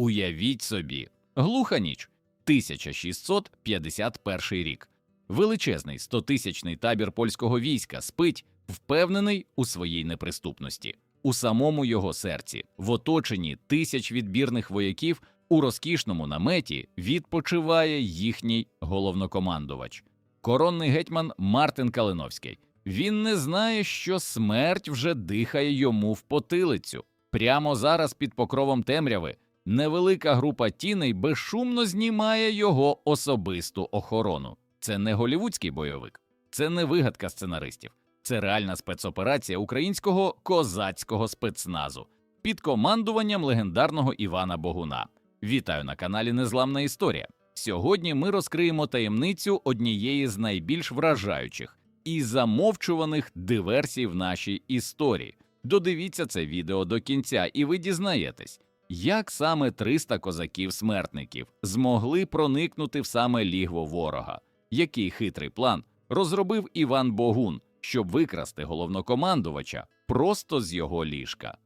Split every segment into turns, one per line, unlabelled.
Уявіть собі, глуха ніч, 1651 рік. Величезний стотисячний табір польського війська спить, впевнений у своїй неприступності. У самому його серці, в оточенні тисяч відбірних вояків, у розкішному наметі відпочиває їхній головнокомандувач, коронний гетьман Мартин Калиновський. Він не знає, що смерть вже дихає йому в потилицю. Прямо зараз під покровом темряви невелика група тіней безшумно знімає його особисту охорону. Це не голівудський бойовик, це не вигадка сценаристів, це реальна спецоперація українського козацького спецназу під командуванням легендарного Івана Богуна. Вітаю на каналі Незламна Історія. Сьогодні ми розкриємо таємницю однієї з найбільш вражаючих і замовчуваних диверсій в нашій історії. Додивіться це відео до кінця, і ви дізнаєтесь, як саме 300 козаків-смертників змогли проникнути в саме лігво ворога, який хитрий план розробив Іван Богун, щоб викрасти головнокомандувача просто з його ліжка.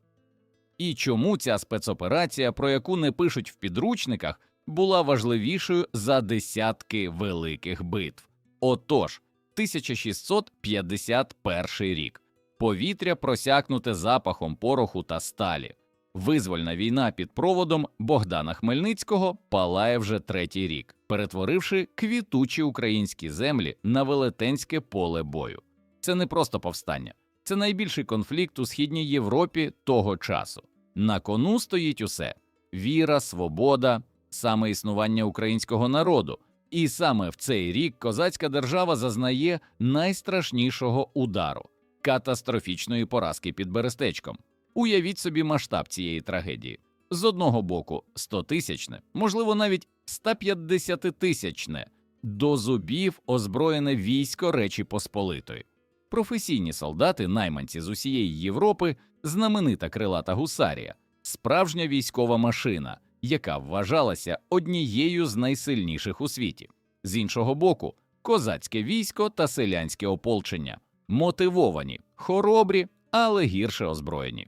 І чому ця спецоперація, про яку не пишуть в підручниках, була важливішою за десятки великих битв? Отож, 1651 рік повітря просякнуте запахом пороху та сталі. Визвольна війна під проводом Богдана Хмельницького палає вже третій рік, перетворивши квітучі українські землі на велетенське поле бою. Це не просто повстання, це найбільший конфлікт у східній Європі того часу. На кону стоїть усе: віра, свобода, саме існування українського народу. І саме в цей рік козацька держава зазнає найстрашнішого удару катастрофічної поразки під Берестечком. Уявіть собі масштаб цієї трагедії. З одного боку, 100-тисячне, можливо, навіть 150-тисячне, до зубів озброєне військо Речі Посполитої. Професійні солдати, найманці з усієї Європи, знаменита крилата гусарія, справжня військова машина, яка вважалася однією з найсильніших у світі. З іншого боку, козацьке військо та селянське ополчення, мотивовані, хоробрі, але гірше озброєні.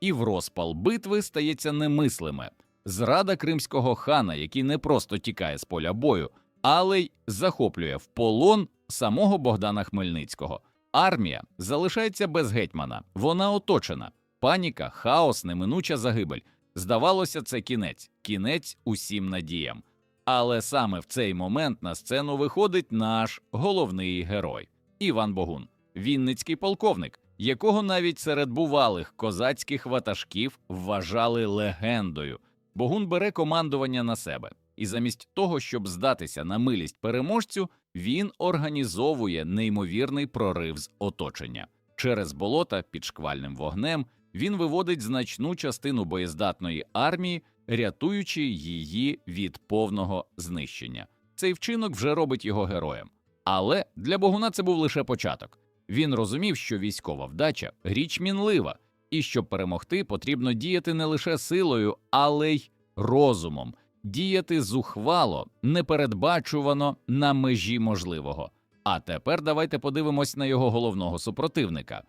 І в розпал битви стається немислиме зрада кримського хана, який не просто тікає з поля бою, але й захоплює в полон самого Богдана Хмельницького. Армія залишається без гетьмана, вона оточена. Паніка, хаос, неминуча загибель. Здавалося, це кінець, кінець усім надіям. Але саме в цей момент на сцену виходить наш головний герой Іван Богун, вінницький полковник, якого навіть серед бувалих козацьких ватажків вважали легендою. Богун бере командування на себе, і замість того, щоб здатися на милість переможцю, він організовує неймовірний прорив з оточення. Через болота під шквальним вогнем він виводить значну частину боєздатної армії, рятуючи її від повного знищення. Цей вчинок вже робить його героєм. Але для Богуна це був лише початок. Він розумів, що військова вдача річ мінлива, і щоб перемогти, потрібно діяти не лише силою, але й розумом, діяти зухвало, непередбачувано на межі можливого. А тепер давайте подивимось на його головного супротивника,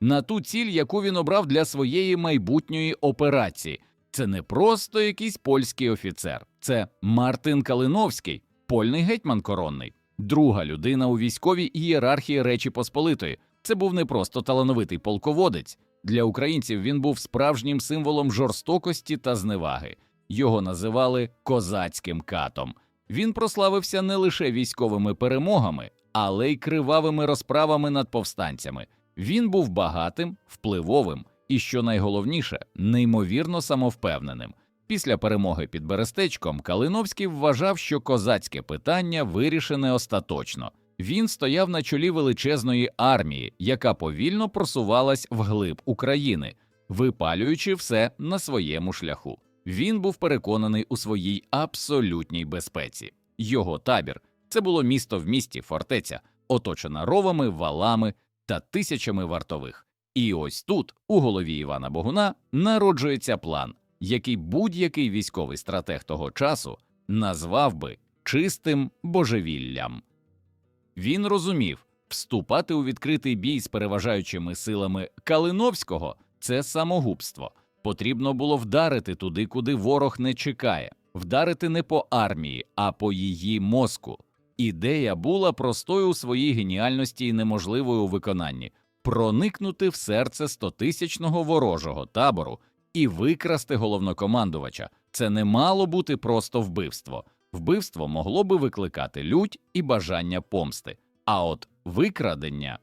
на ту ціль, яку він обрав для своєї майбутньої операції. Це не просто якийсь польський офіцер, це Мартин Калиновський, польний гетьман коронний, друга людина у військовій ієрархії Речі Посполитої. Це був не просто талановитий полководець. Для українців він був справжнім символом жорстокості та зневаги. Його називали козацьким катом. Він прославився не лише військовими перемогами, але й кривавими розправами над повстанцями. Він був багатим, впливовим і, що найголовніше, неймовірно самовпевненим. Після перемоги під Берестечком Калиновський вважав, що козацьке питання вирішене остаточно. Він стояв на чолі величезної армії, яка повільно просувалась вглиб України, випалюючи все на своєму шляху. Він був переконаний у своїй абсолютній безпеці. Його табір це було місто в місті, фортеця, оточена ровами, валами та тисячами вартових. І ось тут, у голові Івана Богуна, народжується план, який будь-який військовий стратег того часу назвав би чистим божевіллям. Він розумів, вступати у відкритий бій з переважаючими силами Калиновського це самогубство. Потрібно було вдарити туди, куди ворог не чекає, вдарити не по армії, а по її мозку. Ідея була простою у своїй геніальності і неможливою у виконанні проникнути в серце стотисячного ворожого табору і викрасти головнокомандувача. Це не мало бути просто вбивство. Вбивство могло би викликати лють і бажання помсти. А от викрадення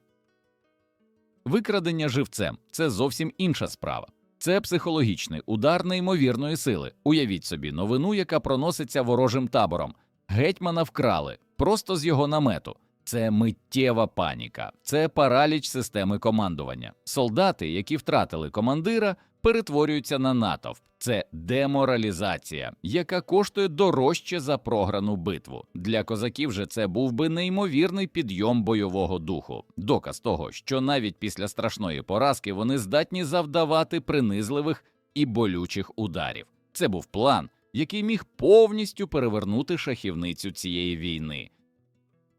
викрадення живцем це зовсім інша справа. Це психологічний удар неймовірної сили. Уявіть собі новину, яка проноситься ворожим табором. Гетьмана вкрали просто з його намету. Це миттєва паніка, це параліч системи командування. Солдати, які втратили командира, перетворюються на натовп. Це деморалізація, яка коштує дорожче за програну битву. Для козаків же це був би неймовірний підйом бойового духу. Доказ того, що навіть після страшної поразки вони здатні завдавати принизливих і болючих ударів. Це був план, який міг повністю перевернути шахівницю цієї війни.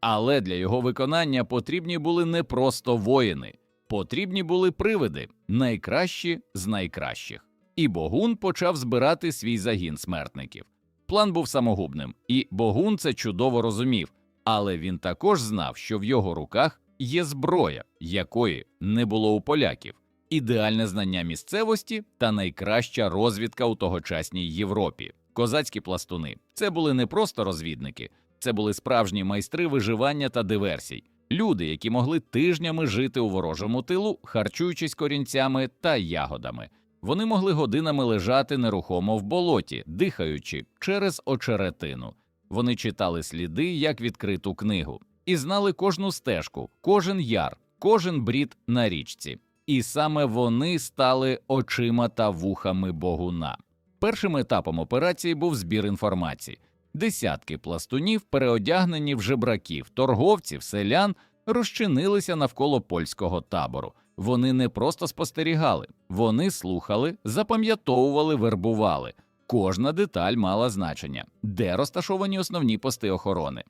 Але для його виконання потрібні були не просто воїни, потрібні були привиди, найкращі з найкращих. І Богун почав збирати свій загін смертників. План був самогубним, і Богун це чудово розумів, але він також знав, що в його руках є зброя, якої не було у поляків, ідеальне знання місцевості та найкраща розвідка у тогочасній Європі. Козацькі пластуни це були не просто розвідники, це були справжні майстри виживання та диверсій, люди, які могли тижнями жити у ворожому тилу, харчуючись корінцями та ягодами. Вони могли годинами лежати нерухомо в болоті, дихаючи через очеретину. Вони читали сліди як відкриту книгу, і знали кожну стежку, кожен яр, кожен брід на річці. І саме вони стали очима та вухами богуна. Першим етапом операції був збір інформації. Десятки пластунів, переодягнені в жебраків, торговців, селян, розчинилися навколо польського табору. Вони не просто спостерігали, вони слухали, запам'ятовували, вербували. Кожна деталь мала значення, де розташовані основні пости охорони.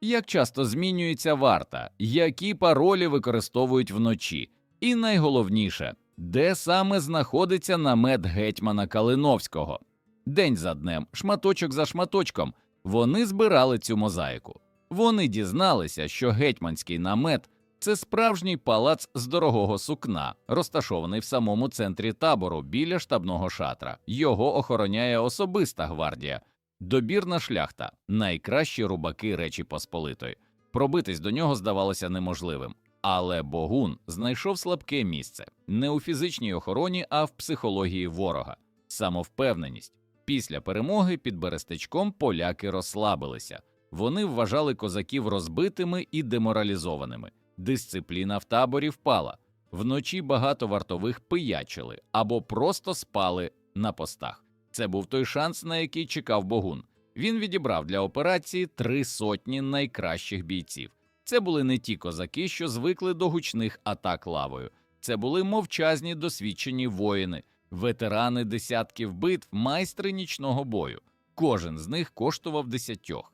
Як часто змінюється варта, які паролі використовують вночі, і найголовніше, де саме знаходиться намет гетьмана Калиновського. День за днем, шматочок за шматочком, вони збирали цю мозаїку. Вони дізналися, що гетьманський намет це справжній палац з дорогого сукна, розташований в самому центрі табору біля штабного шатра. Його охороняє особиста гвардія, добірна шляхта, найкращі рубаки Речі Посполитої. Пробитись до нього здавалося неможливим. Але Богун знайшов слабке місце не у фізичній охороні, а в психології ворога, самовпевненість. Після перемоги під Берестечком поляки розслабилися. Вони вважали козаків розбитими і деморалізованими. Дисципліна в таборі впала. Вночі багато вартових пиячили або просто спали на постах. Це був той шанс, на який чекав Богун. Він відібрав для операції три сотні найкращих бійців. Це були не ті козаки, що звикли до гучних атак лавою. Це були мовчазні досвідчені воїни, ветерани десятків битв, майстри нічного бою. Кожен з них коштував десятьох.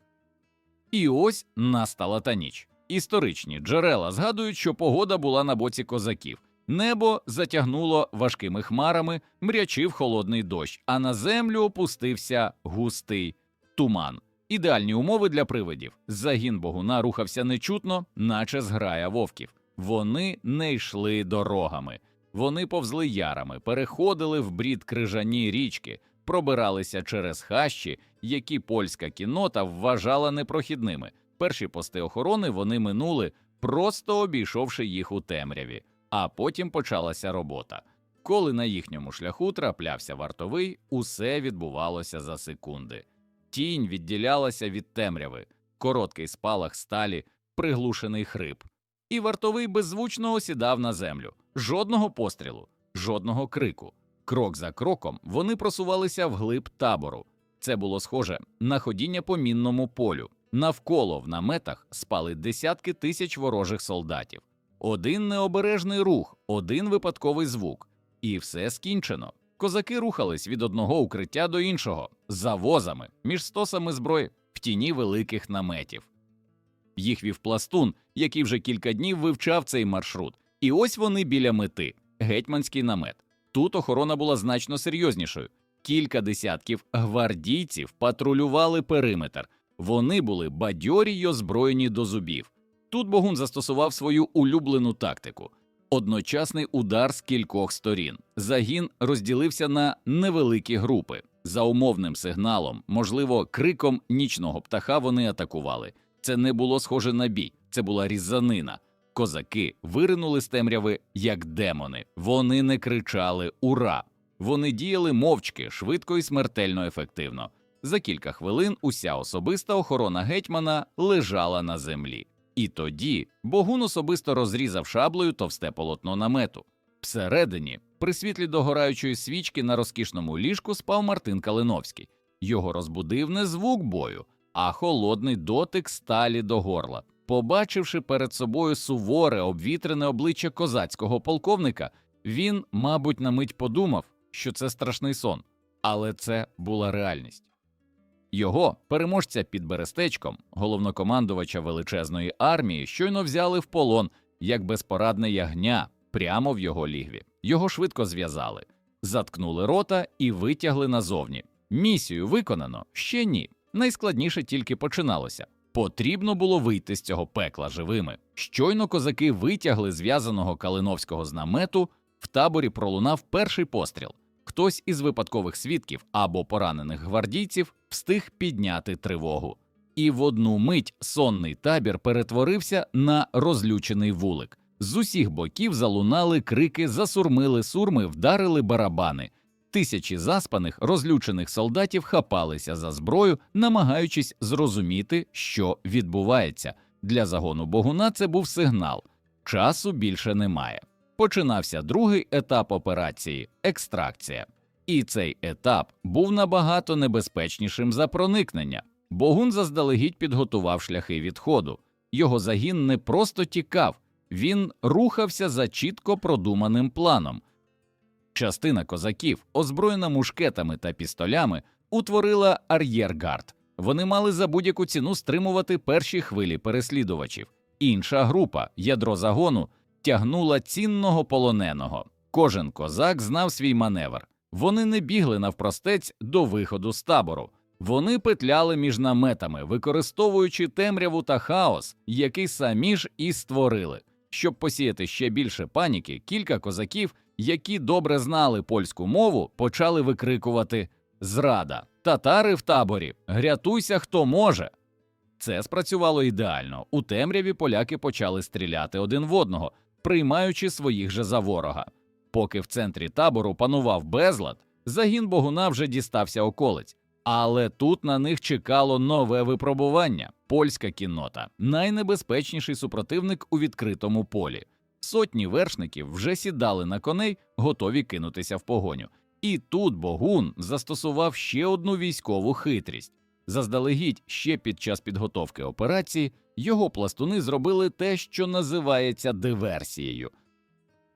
І ось настала та ніч. Історичні джерела згадують, що погода була на боці козаків. Небо затягнуло важкими хмарами, мрячив холодний дощ, а на землю опустився густий туман. Ідеальні умови для привидів. Загін богуна рухався нечутно, наче зграя вовків. Вони не йшли дорогами, вони повзли ярами, переходили в брід крижані річки, пробиралися через хащі, які польська кінота вважала непрохідними. Перші пости охорони вони минули, просто обійшовши їх у темряві, а потім почалася робота. Коли на їхньому шляху траплявся вартовий, усе відбувалося за секунди. Тінь відділялася від темряви, короткий спалах сталі, приглушений хрип. І вартовий беззвучно осідав на землю. Жодного пострілу, жодного крику. Крок за кроком вони просувалися вглиб табору. Це було схоже на ходіння по мінному полю. Навколо в наметах спали десятки тисяч ворожих солдатів. Один необережний рух, один випадковий звук, і все скінчено. Козаки рухались від одного укриття до іншого, за возами, між стосами зброї, в тіні великих наметів. Їх вів пластун, який вже кілька днів вивчав цей маршрут. І ось вони біля мети гетьманський намет. Тут охорона була значно серйознішою. Кілька десятків гвардійців патрулювали периметр. Вони були бадьорі й озброєні до зубів. Тут Богун застосував свою улюблену тактику одночасний удар з кількох сторін. Загін розділився на невеликі групи. За умовним сигналом, можливо, криком нічного птаха вони атакували. Це не було схоже на бій, це була різанина. Козаки виринули з темряви як демони. Вони не кричали Ура! Вони діяли мовчки, швидко і смертельно ефективно. За кілька хвилин уся особиста охорона гетьмана лежала на землі. І тоді Богун особисто розрізав шаблею товсте полотно намету. Всередині, при світлі догораючої свічки на розкішному ліжку спав Мартин Калиновський. Його розбудив не звук бою, а холодний дотик сталі до горла. Побачивши перед собою суворе обвітрене обличчя козацького полковника, він, мабуть, на мить подумав, що це страшний сон, але це була реальність. Його, переможця під Берестечком, головнокомандувача величезної армії, щойно взяли в полон як безпорадне ягня прямо в його лігві. Його швидко зв'язали, заткнули рота і витягли назовні. Місію виконано ще ні. Найскладніше тільки починалося. Потрібно було вийти з цього пекла живими. Щойно козаки витягли зв'язаного калиновського з намету, в таборі пролунав перший постріл. Хтось із випадкових свідків або поранених гвардійців встиг підняти тривогу. І в одну мить сонний табір перетворився на розлючений вулик. З усіх боків залунали крики, засурмили сурми, вдарили барабани. Тисячі заспаних, розлючених солдатів хапалися за зброю, намагаючись зрозуміти, що відбувається. Для загону Богуна це був сигнал. Часу більше немає. Починався другий етап операції екстракція. І цей етап був набагато небезпечнішим за проникнення. Богун заздалегідь підготував шляхи відходу. Його загін не просто тікав, він рухався за чітко продуманим планом. Частина козаків, озброєна мушкетами та пістолями, утворила ар'єргард. Вони мали за будь-яку ціну стримувати перші хвилі переслідувачів. Інша група, ядро загону, тягнула цінного полоненого. Кожен козак знав свій маневр. Вони не бігли навпростець до виходу з табору. Вони петляли між наметами, використовуючи темряву та хаос, який самі ж і створили. Щоб посіяти ще більше паніки, кілька козаків, які добре знали польську мову, почали викрикувати Зрада, татари в таборі, грятуйся, хто може. Це спрацювало ідеально. У темряві поляки почали стріляти один в одного, приймаючи своїх же за ворога. Поки в центрі табору панував безлад, загін Богуна вже дістався околиць. Але тут на них чекало нове випробування польська кіннота, найнебезпечніший супротивник у відкритому полі. Сотні вершників вже сідали на коней, готові кинутися в погоню. І тут Богун застосував ще одну військову хитрість. Заздалегідь, ще під час підготовки операції, його пластуни зробили те, що називається диверсією.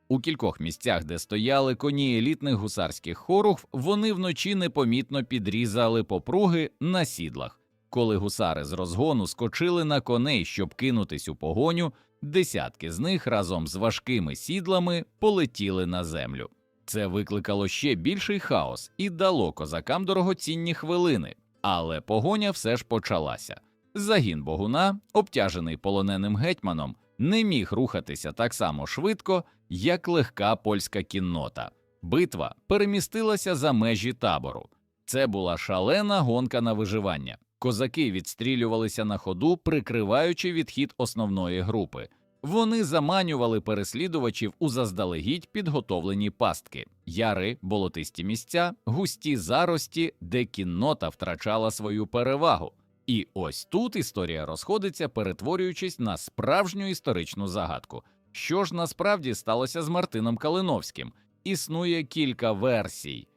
У кількох місцях, де стояли коні елітних гусарських хоругв, вони вночі непомітно підрізали попруги на сідлах. Коли гусари з розгону скочили на коней, щоб кинутись у погоню, десятки з них разом з важкими сідлами полетіли на землю. Це викликало ще більший хаос і дало козакам дорогоцінні хвилини, але погоня все ж почалася. Загін богуна, обтяжений полоненим гетьманом, не міг рухатися так само швидко, як легка польська кіннота. Битва перемістилася за межі табору. Це була шалена гонка на виживання. Козаки відстрілювалися на ходу, прикриваючи відхід основної групи. Вони заманювали переслідувачів у заздалегідь підготовлені пастки, яри, болотисті місця, густі зарості, де кіннота втрачала свою перевагу. І ось тут історія розходиться, перетворюючись на справжню історичну загадку. Що ж насправді сталося з Мартином Калиновським? Існує кілька версій.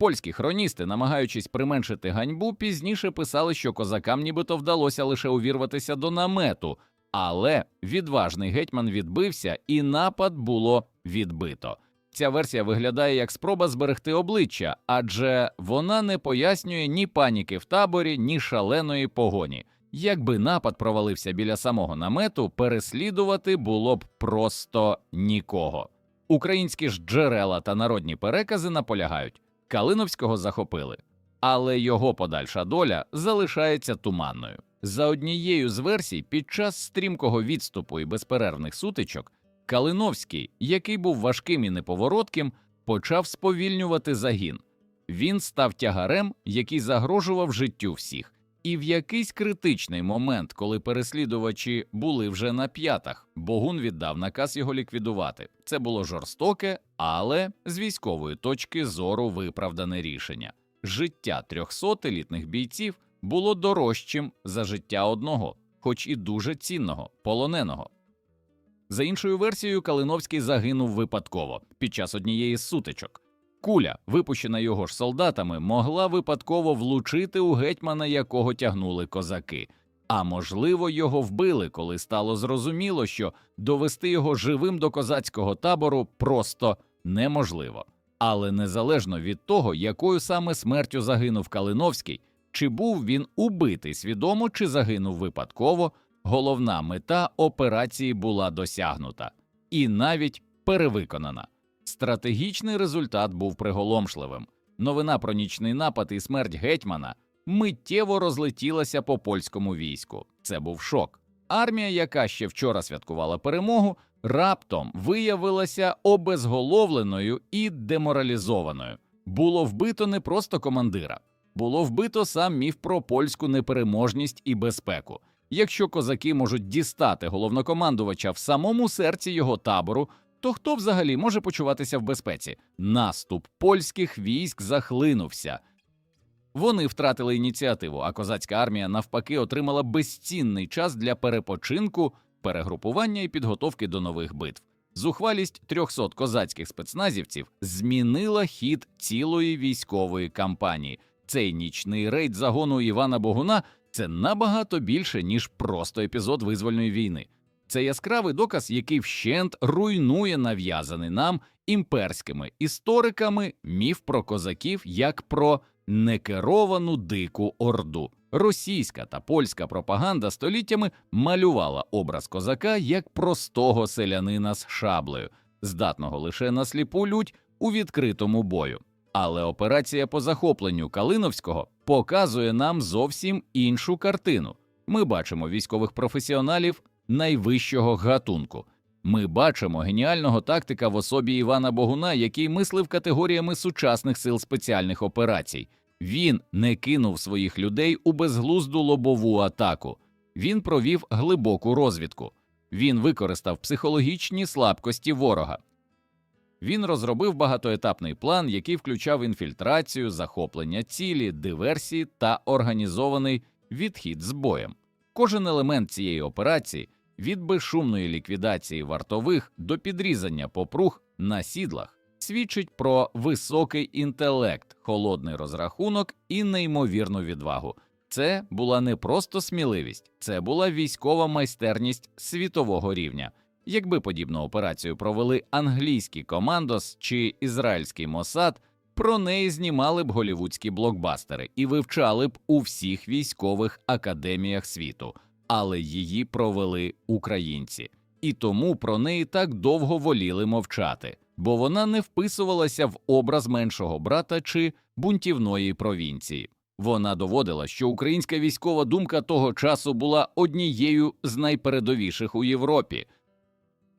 Польські хроністи, намагаючись применшити ганьбу, пізніше писали, що козакам нібито вдалося лише увірватися до намету, але відважний гетьман відбився, і напад було відбито. Ця версія виглядає як спроба зберегти обличчя, адже вона не пояснює ні паніки в таборі, ні шаленої погоні. Якби напад провалився біля самого намету, переслідувати було б просто нікого. Українські ж джерела та народні перекази наполягають, Калиновського захопили, але його подальша доля залишається туманною. За однією з версій, під час стрімкого відступу і безперервних сутичок, Калиновський, який був важким і неповоротким, почав сповільнювати загін. Він став тягарем, який загрожував життю всіх. І в якийсь критичний момент, коли переслідувачі були вже на п'ятах, Богун віддав наказ його ліквідувати. Це було жорстоке, але з військової точки зору виправдане рішення. Життя 300 елітних бійців було дорожчим за життя одного, хоч і дуже цінного, полоненого. За іншою версією, Калиновський загинув випадково під час однієї сутичок. Куля, випущена його ж солдатами, могла випадково влучити у гетьмана, якого тягнули козаки. А можливо, його вбили, коли стало зрозуміло, що довести його живим до козацького табору просто неможливо. Але незалежно від того, якою саме смертю загинув Калиновський, чи був він убитий свідомо, чи загинув випадково, головна мета операції була досягнута і навіть перевиконана. Стратегічний результат був приголомшливим. Новина про нічний напад і смерть гетьмана миттєво розлетілася по польському війську. Це був шок. Армія, яка ще вчора святкувала перемогу, раптом виявилася обезголовленою і деморалізованою. Було вбито не просто командира, було вбито сам міф про польську непереможність і безпеку. Якщо козаки можуть дістати головнокомандувача в самому серці його табору, то хто взагалі може почуватися в безпеці? Наступ польських військ захлинувся. Вони втратили ініціативу, а козацька армія навпаки отримала безцінний час для перепочинку, перегрупування і підготовки до нових битв. Зухвалість 300 козацьких спецназівців змінила хід цілої військової кампанії. Цей нічний рейд загону Івана Богуна це набагато більше ніж просто епізод визвольної війни. Це яскравий доказ, який вщент руйнує нав'язаний нам імперськими істориками міф про козаків як про некеровану дику орду. Російська та польська пропаганда століттями малювала образ козака як простого селянина з шаблею, здатного лише на сліпу лють у відкритому бою. Але операція по захопленню Калиновського показує нам зовсім іншу картину. Ми бачимо військових професіоналів найвищого гатунку. Ми бачимо геніального тактика в особі Івана Богуна, який мислив категоріями сучасних сил спеціальних операцій. Він не кинув своїх людей у безглузду лобову атаку. Він провів глибоку розвідку. Він використав психологічні слабкості ворога. Він розробив багатоетапний план, який включав інфільтрацію, захоплення цілі, диверсії та організований відхід з боєм. Кожен елемент цієї операції від безшумної ліквідації вартових до підрізання попруг на сідлах свідчить про високий інтелект, холодний розрахунок і неймовірну відвагу. Це була не просто сміливість, це була військова майстерність світового рівня. Якби подібну операцію провели англійський командос чи ізраїльський Мосад, про неї знімали б голівудські блокбастери і вивчали б у всіх військових академіях світу, але її провели українці, і тому про неї так довго воліли мовчати, бо вона не вписувалася в образ меншого брата чи бунтівної провінції. Вона доводила, що українська військова думка того часу була однією з найпередовіших у Європі.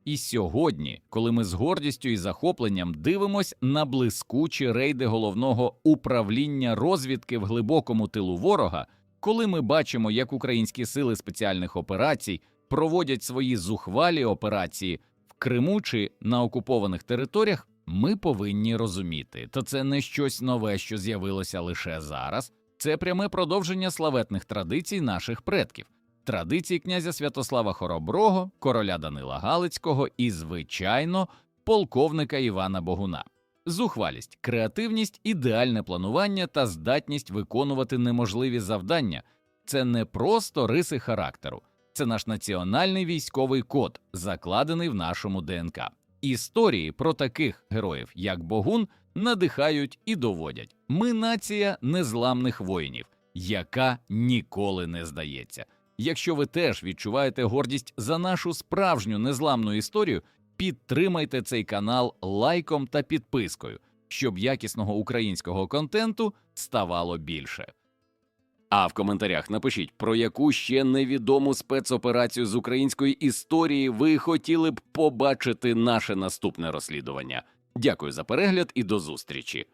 І сьогодні, коли ми з гордістю і захопленням дивимось на блискучі рейди головного управління розвідки в глибокому тилу ворога, коли ми бачимо, як українські сили спеціальних операцій проводять свої зухвалі операції в Криму чи на окупованих територіях, ми повинні розуміти, то це не щось нове, що з'явилося лише зараз, це пряме продовження славетних традицій наших предків. Традицій князя Святослава Хороброго, короля Данила Галицького і, звичайно, полковника Івана Богуна. Зухвалість, креативність, ідеальне планування та здатність виконувати неможливі завдання це не просто риси характеру, це наш національний військовий код, закладений в нашому ДНК. Історії про таких героїв, як Богун, надихають і доводять. Ми нація незламних воїнів, яка ніколи не здається. Якщо ви теж відчуваєте гордість за нашу справжню незламну історію, підтримайте цей канал лайком та підпискою, щоб якісного українського контенту ставало більше. А в коментарях напишіть, про яку ще невідому спецоперацію з української історії ви хотіли б побачити наше наступне розслідування. Дякую за перегляд і до зустрічі.